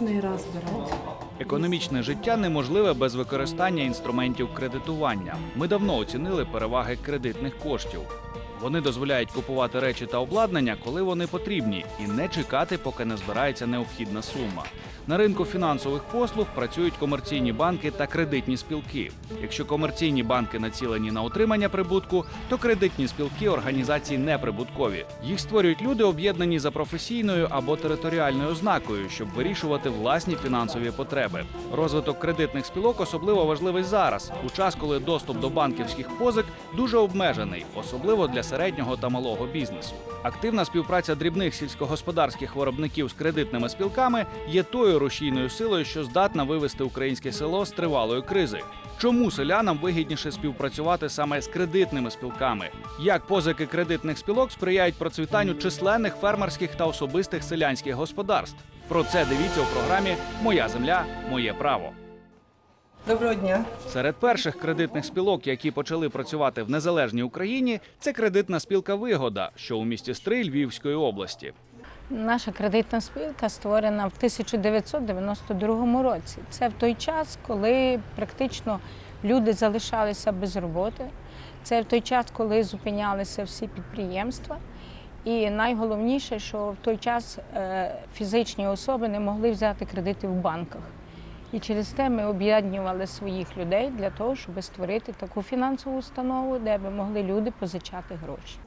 восьмий раз беруть. Економічне життя неможливе без використання інструментів кредитування. Ми давно оцінили переваги кредитних коштів. Вони дозволяють купувати речі та обладнання, коли вони потрібні, і не чекати, поки не збирається необхідна сума. На ринку фінансових послуг працюють комерційні банки та кредитні спілки. Якщо комерційні банки націлені на отримання прибутку, то кредитні спілки організації неприбуткові. Їх створюють люди, об'єднані за професійною або територіальною ознакою, щоб вирішувати власні фінансові потреби. Розвиток кредитних спілок особливо важливий зараз, у час, коли доступ до банківських позик дуже обмежений, особливо для середнього та малого бізнесу. Активна співпраця дрібних сільськогосподарських виробників з кредитними спілками є тою рушійною силою, що здатна вивести українське село з тривалої кризи. Чому селянам вигідніше співпрацювати саме з кредитними спілками? Як позики кредитних спілок сприяють процвітанню численних фермерських та особистих селянських господарств? Про це дивіться у програмі Моя земля, моє право. Доброго дня. Серед перших кредитних спілок, які почали працювати в незалежній Україні, це кредитна спілка Вигода, що у місті Стрий Львівської області. Наша кредитна спілка створена в 1992 році. Це в той час, коли практично люди залишалися без роботи. Це в той час, коли зупинялися всі підприємства. І найголовніше, що в той час е, фізичні особи не могли взяти кредити в банках. І через те ми об'єднували своїх людей для того, щоб створити таку фінансову установу, де би могли люди позичати гроші.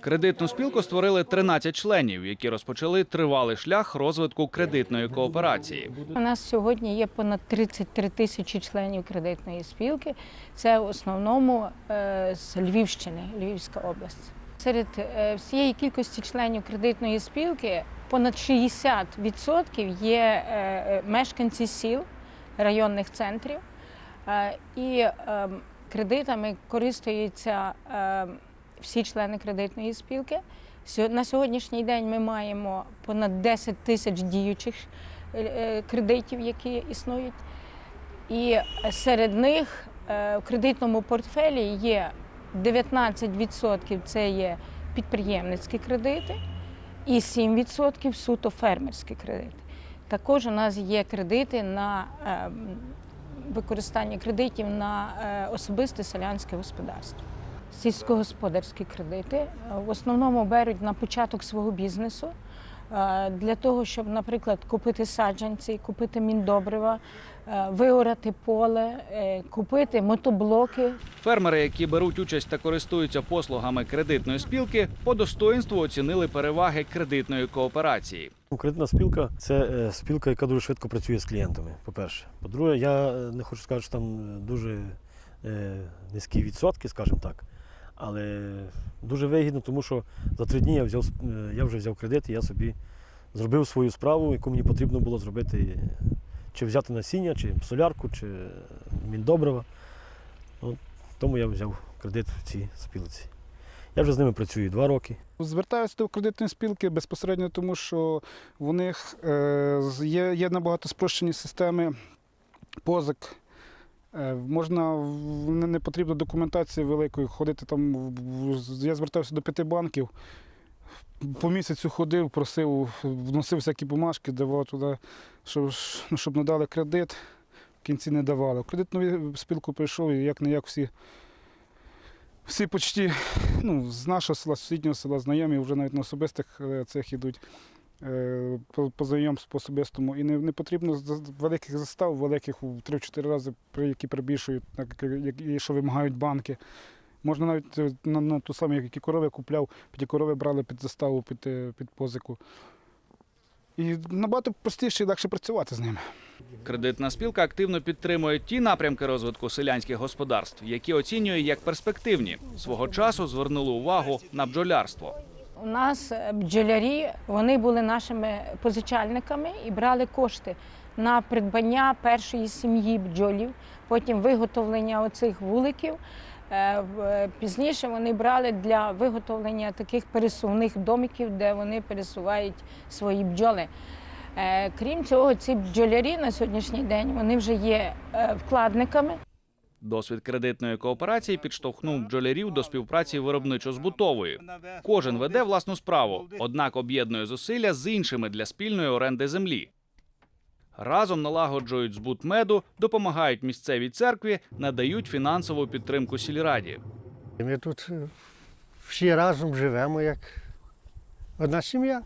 Кредитну спілку створили 13 членів, які розпочали тривалий шлях розвитку кредитної кооперації. У нас сьогодні є понад 33 тисячі членів кредитної спілки. Це в основному е, з Львівщини, Львівська область. Серед е, всієї кількості членів кредитної спілки понад 60% є е, мешканці сіл, районних центрів. Е, І е, кредитами користуються е, всі члени кредитної спілки. На сьогоднішній день ми маємо понад 10 тисяч діючих е, е, кредитів, які існують. І серед них в кредитному портфелі є 19% це є підприємницькі кредити і 7% суто фермерські кредити. Також у нас є кредити на е, використання кредитів на е, особисте селянське господарство. Сільськогосподарські кредити в основному беруть на початок свого бізнесу для того, щоб, наприклад, купити саджанці, купити міндобрива, е, виорати поле, е, купити мотоблоки. Фермери, які беруть участь та користуються послугами кредитної спілки, по достоинству оцінили переваги кредитної кооперації. Кредитна спілка це е, спілка, яка дуже швидко працює з клієнтами. По-перше. По-друге, я е, не хочу сказати, що там е, дуже е, низькі відсотки, скажімо так. Але дуже вигідно, тому що за три дні я, взяв, е, я вже взяв кредит і я собі зробив свою справу, яку мені потрібно було зробити, чи взяти насіння, чи солярку, чи міндобрива. Тому я взяв кредит в цій спілці. Я вже з ними працюю два роки. Звертаюся до кредитної спілки безпосередньо тому, що в них е, є набагато спрощені системи позик. Е, Можна не, потрібно документації великої ходити там. Я звертався до п'яти банків. По місяцю ходив, просив, вносив всякі бумажки, давав туди, щоб, ну, щоб надали кредит. В кінці не давали. Кредитну спілку прийшов і як не як всі, всі почти ну, з нашого села, з сусіднього села, знайомі вже навіть на особистих е, цих ідуть по, по знайомству особистому. І не, не потрібно великих застав, великих у 3-4 рази, при- які перебільшують, так, як- і що вимагають банки. Можна навіть е, на, на ту саму, які корови купляв, ті корови брали під заставу, під, е, під позику. І набагато простіше і легше працювати з ними. Кредитна спілка активно підтримує ті напрямки розвитку селянських господарств, які оцінює як перспективні. Свого часу звернули увагу на бджолярство. У нас е, бджолярі вони були нашими позичальниками і брали кошти на придбання першої сім'ї бджолів, потім виготовлення оцих вуликів. Е, е, Пізніше вони брали для виготовлення таких пересувних домиків, де вони пересувають свої бджоли. Крім цього, ці бджолярі на сьогоднішній день вони вже є вкладниками. Досвід кредитної кооперації підштовхнув бджолярів до співпраці виробничо-збутової. Кожен веде власну справу, однак об'єднує зусилля з іншими для спільної оренди землі. Разом налагоджують збут меду, допомагають місцевій церкві, надають фінансову підтримку сільраді. Ми тут е, всі разом живемо як одна сім'я.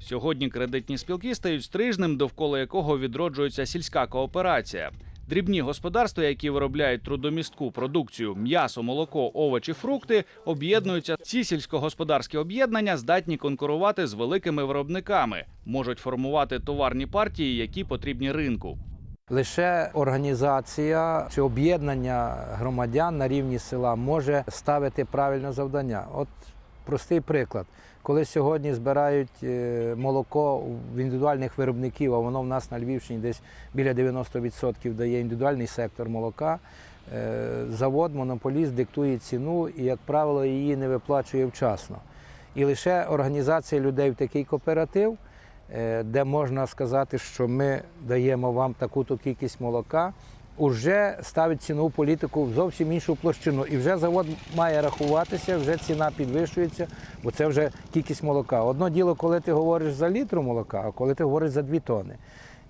Сьогодні кредитні спілки стають стрижнем, довкола якого відроджується сільська кооперація. Дрібні господарства, які виробляють трудомістку продукцію, м'ясо, молоко, овочі, фрукти, об'єднуються. Ці сільськогосподарські об'єднання здатні конкурувати з великими виробниками, можуть формувати товарні партії, які потрібні ринку. Лише організація чи об'єднання громадян на рівні села може ставити правильне завдання. От простий приклад. Коли сьогодні збирають е, молоко в індивідуальних виробників, а воно в нас на Львівщині десь біля 90% дає індивідуальний сектор молока, е, завод, монополіст диктує ціну і, як правило, її не виплачує вчасно. І лише організація людей в такий кооператив е, де можна сказати, що ми даємо вам таку-то кількість молока, вже ставить цінову політику в зовсім іншу площину. І вже завод має рахуватися, вже ціна підвищується, бо це вже кількість молока. Одно діло, коли ти говориш за літр молока, а коли ти говориш за дві тони.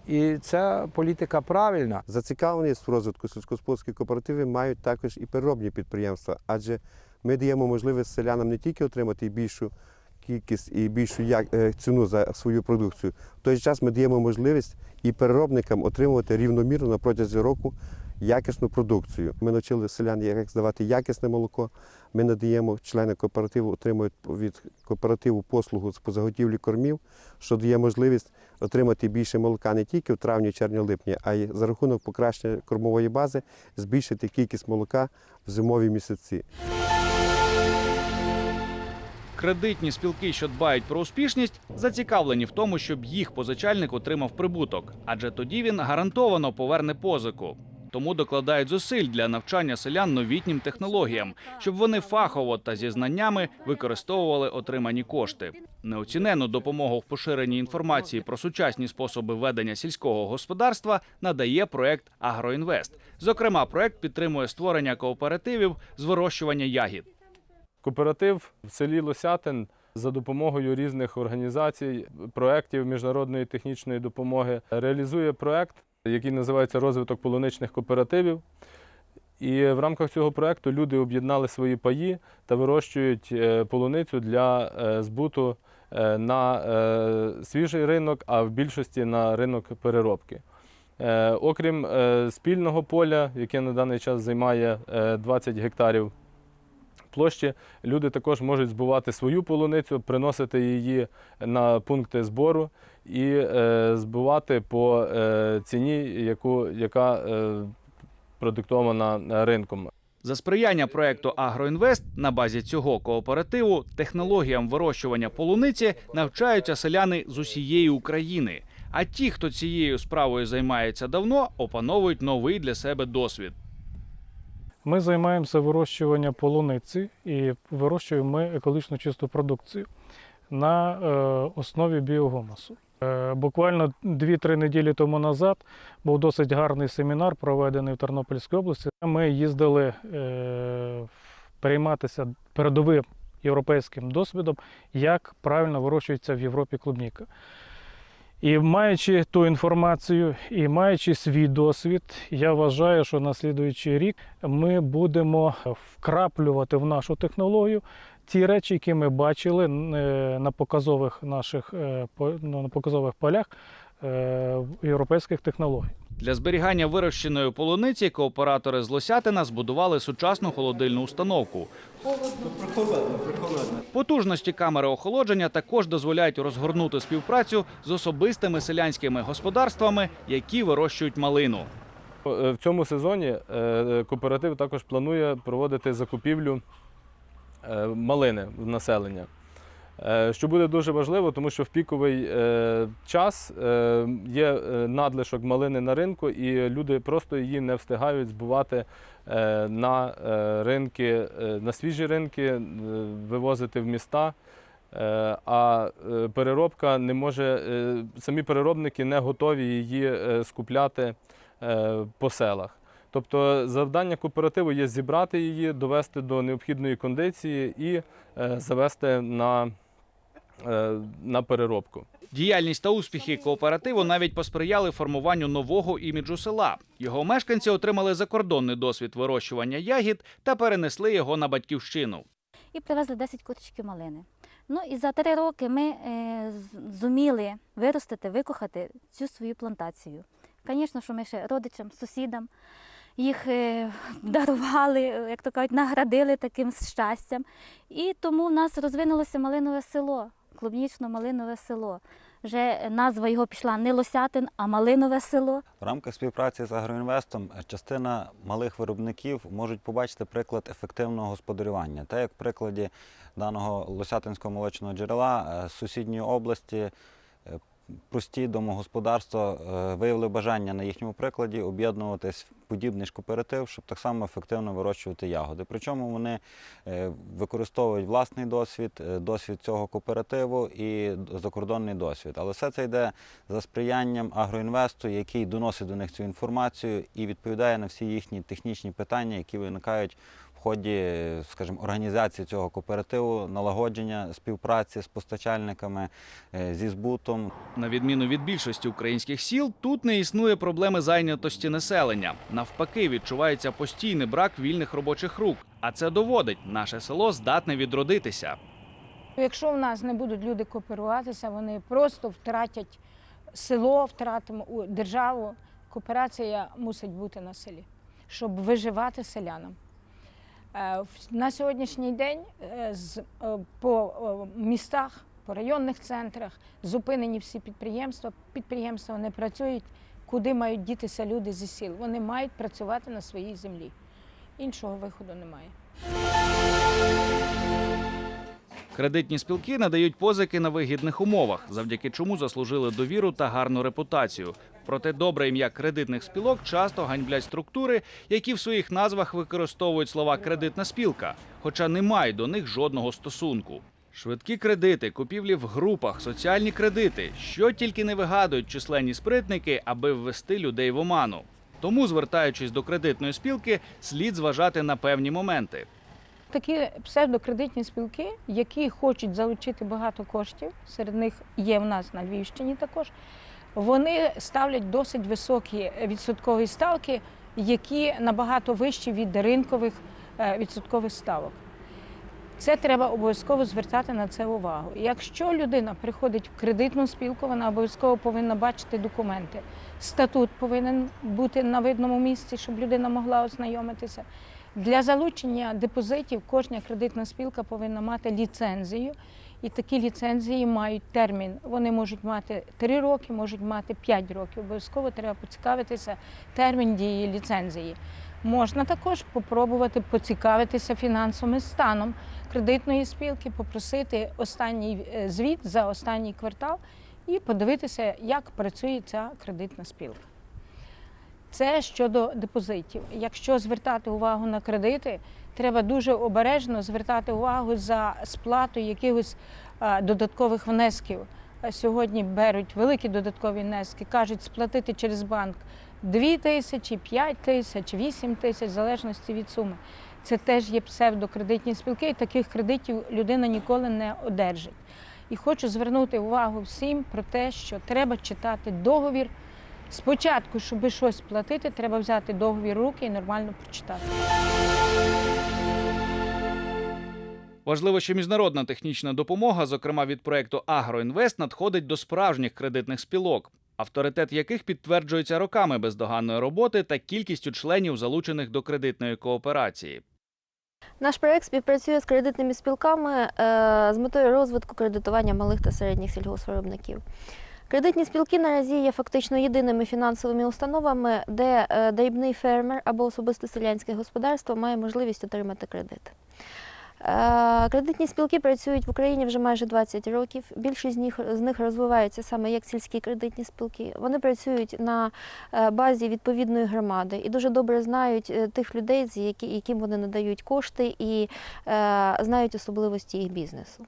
І ця політика правильна. Зацікавленість в розвитку сільськогосподарських кооперативів мають також і переробні підприємства, адже ми даємо можливість селянам не тільки отримати більшу кількість і більшу е, ціну за свою продукцію, в той час ми даємо можливість і переробникам отримувати рівномірно на протязі року якісну продукцію. Ми навчили селян, як здавати якісне молоко. Ми надаємо члени кооперативу, отримують від кооперативу послугу по заготівлі кормів, що дає можливість отримати більше молока не тільки в травні, червні, липні, а й за рахунок покращення кормової бази збільшити кількість молока в зимові місяці. Кредитні спілки, що дбають про успішність, зацікавлені в тому, щоб їх позичальник отримав прибуток, адже тоді він гарантовано поверне позику. Тому докладають зусиль для навчання селян новітнім технологіям, щоб вони фахово та зі знаннями використовували отримані кошти. Неоцінену допомогу в поширенні інформації про сучасні способи ведення сільського господарства надає проект Агроінвест. Зокрема, проект підтримує створення кооперативів з вирощування ягід. Кооператив в селі Лосятин за допомогою різних організацій, проєктів міжнародної технічної допомоги реалізує проєкт, який називається Розвиток полуничних кооперативів. І в рамках цього проєкту люди об'єднали свої паї та вирощують е, полуницю для е, збуту е, на свіжий ринок, а в більшості на ринок переробки. Окрім спільного поля, яке на даний час займає е, 20 гектарів площі, люди також можуть збувати свою полуницю, приносити її на пункти збору і е, збувати по е, ціні, яку, яка е, продиктована ринком. За сприяння проекту Агроінвест на базі цього кооперативу технологіям вирощування полуниці навчаються селяни з усієї України. А ті, хто цією справою займається давно, опановують новий для себе досвід. Ми займаємося вирощуванням полуниці і вирощуємо ми екологічно чисту продукцію на е, основі біогумусу. Е, буквально 2-3 неділі тому назад був досить гарний семінар, проведений в Тернопільській області. Ми їздили е, прийматися передовим європейським досвідом, як правильно вирощується в Європі клубніка. І маючи ту інформацію, і маючи свій досвід, я вважаю, що на слідуючий рік ми будемо вкраплювати в нашу технологію ті речі, які ми бачили е, на показових наших е, ну, на показових полях е, європейських технологій. Для зберігання вирощеної полуниці кооператори з Лосятина збудували сучасну холодильну установку. Потужності камери охолодження також дозволяють розгорнути співпрацю з особистими селянськими господарствами, які вирощують малину. Е, В цьому сезоні е, кооператив також планує проводити закупівлю е, малини в населення. Е, Що буде дуже важливо, тому що в піковий е, час е, є надлишок малини на ринку, і люди просто її не встигають збувати на ринки, на свіжі ринки, вивозити в міста. А переробка не може, самі переробники не готові її скупляти по селах. Тобто завдання кооперативу є зібрати її, довести до необхідної кондиції і завести на, на переробку. Діяльність та успіхи кооперативу навіть посприяли формуванню нового іміджу села. Його мешканці отримали закордонний досвід вирощування ягід та перенесли його на батьківщину. і привезли 10 куточків малини. Ну і за три роки ми е, зуміли виростити, викохати цю свою плантацію. Звісно, що ми ще родичам, сусідам їх е, дарували, е, як то кажуть, наградили таким щастям. І тому в нас розвинулося малинове село, клубнічно-малинове село. Вже назва його пішла не Лосятин, а Малинове село. В рамках співпраці з агроінвестом частина малих виробників можуть побачити приклад ефективного господарювання. Та як в прикладі даного Лосятинського молочного джерела е, з сусідньої області прості домогосподарства е, виявили бажання на їхньому прикладі об'єднуватись в подібний ж кооператив, щоб так само ефективно вирощувати ягоди. Причому вони е, використовують власний досвід, е, досвід цього кооперативу і закордонний досвід. Але все це йде за сприянням агроінвесту, який доносить до них цю інформацію і відповідає на всі їхні технічні питання, які виникають в ході, скажімо, організації цього кооперативу, налагодження співпраці з постачальниками, е, зі збутом. На відміну від більшості українських сіл, тут не існує проблеми зайнятості населення. Навпаки, відчувається постійний брак вільних робочих рук. А це доводить, наше село здатне відродитися. Якщо в нас не будуть люди кооперуватися, вони просто втратять село, втратимо у- державу. Кооперація мусить бути на селі, щоб виживати селянам. Е, На сьогоднішній день е, е, по містах, по районних центрах зупинені всі підприємства. Підприємства не працюють. Куди мають дітися люди зі сіл? Вони мають працювати на своїй землі. Іншого виходу немає. Кредитні спілки надають позики на вигідних умовах, завдяки чому заслужили довіру та гарну репутацію. Проте добре ім'я кредитних спілок часто ганьблять структури, які в своїх назвах використовують слова кредитна спілка, хоча не мають до них жодного стосунку. Швидкі кредити, купівлі в групах, соціальні кредити, що тільки не вигадують численні спритники, аби ввести людей в оману. Тому, звертаючись до кредитної спілки, слід зважати на певні моменти. Такі псевдокредитні спілки, які хочуть залучити багато коштів, серед них є в нас на Львівщині також. Вони ставлять досить високі відсоткові ставки, які набагато вищі від ринкових е, відсоткових ставок. Це треба обов'язково звертати на це увагу. Якщо людина приходить в кредитну спілку, вона обов'язково повинна бачити документи. Статут повинен бути на видному місці, щоб людина могла ознайомитися. Для залучення депозитів кожна кредитна спілка повинна мати ліцензію, і такі ліцензії мають термін. Вони можуть мати 3 роки, можуть мати 5 років. Обов'язково треба поцікавитися термін дії ліцензії. Можна також попробувати поцікавитися фінансовим станом кредитної спілки, попросити останній е, звіт за останній квартал і подивитися, як працює ця кредитна спілка. Це щодо депозитів. Якщо звертати увагу на кредити, треба дуже обережно звертати увагу за сплату якихось додаткових внесків. Сьогодні беруть великі додаткові внески, кажуть сплатити через банк 2 тисячі, 5 тисяч, 8 тисяч, в залежності від суми. Це теж є псевдокредитні спілки, і таких кредитів людина ніколи не одержить. І хочу звернути увагу всім про те, що треба читати договір. Спочатку, щоб щось платити, треба взяти договір руки і нормально прочитати. Важливо, що міжнародна технічна допомога, зокрема від проекту Агроінвест, надходить до справжніх кредитних спілок, авторитет яких підтверджується роками бездоганної роботи та кількістю членів, залучених до кредитної кооперації. Наш проект співпрацює з кредитними спілками е, з метою розвитку кредитування малих та середніх сільгоспвиробників. Кредитні спілки наразі є фактично єдиними фінансовими установами, де е, дрібний фермер або особисте селянське господарство має можливість отримати кредит. Е, Кредитні спілки працюють в Україні вже майже 20 років. Більшість з них, з них розвиваються саме як сільські кредитні спілки. Вони працюють на е, базі відповідної громади і дуже добре знають тих людей, з яким вони надають кошти, і знають особливості їх бізнесу.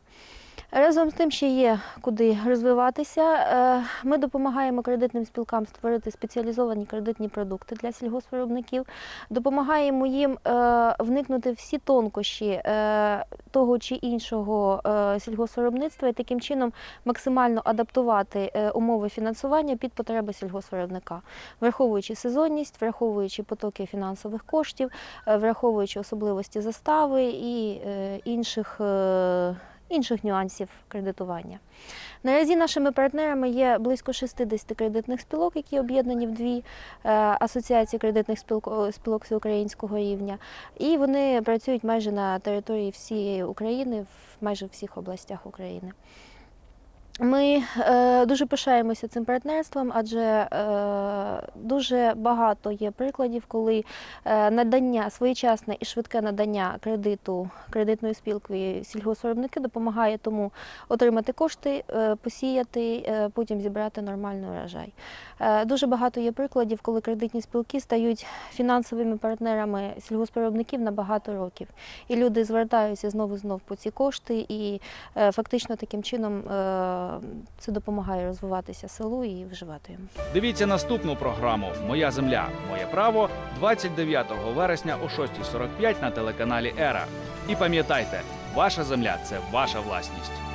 Разом з тим, ще є куди розвиватися. Е, Ми допомагаємо кредитним спілкам створити спеціалізовані кредитні продукти для сільгоспвиробників, допомагаємо їм е, вникнути всі тонкощі е, того чи іншого сільгоспвиробництва і таким чином максимально адаптувати умови фінансування під потреби сільгоспвиробника, враховуючи сезонність, враховуючи потоки фінансових коштів, враховуючи особливості застави і інших. Е, інших нюансів кредитування. Наразі нашими партнерами є близько 60 кредитних спілок, які об'єднані в дві е, асоціації кредитних спілок, спілок всеукраїнського рівня, і вони працюють майже на території всієї України, в майже всіх областях України. Ми е, дуже пишаємося цим партнерством, адже е, дуже багато є прикладів, коли е, надання, своєчасне і швидке надання кредиту кредитною спілкою сільгоспвиробники допомагає тому отримати кошти, е, посіяти, е, потім зібрати нормальний урожай. Е, дуже багато є прикладів, коли кредитні спілки стають фінансовими партнерами сільгоспвиробників на багато років. І люди звертаються знову знов по ці кошти, і е, фактично таким чином е, це допомагає розвиватися селу і вживати йому. Дивіться наступну програму Моя земля, моє право 29 вересня о 6.45 на телеканалі Ера. І пам'ятайте, ваша земля це ваша власність.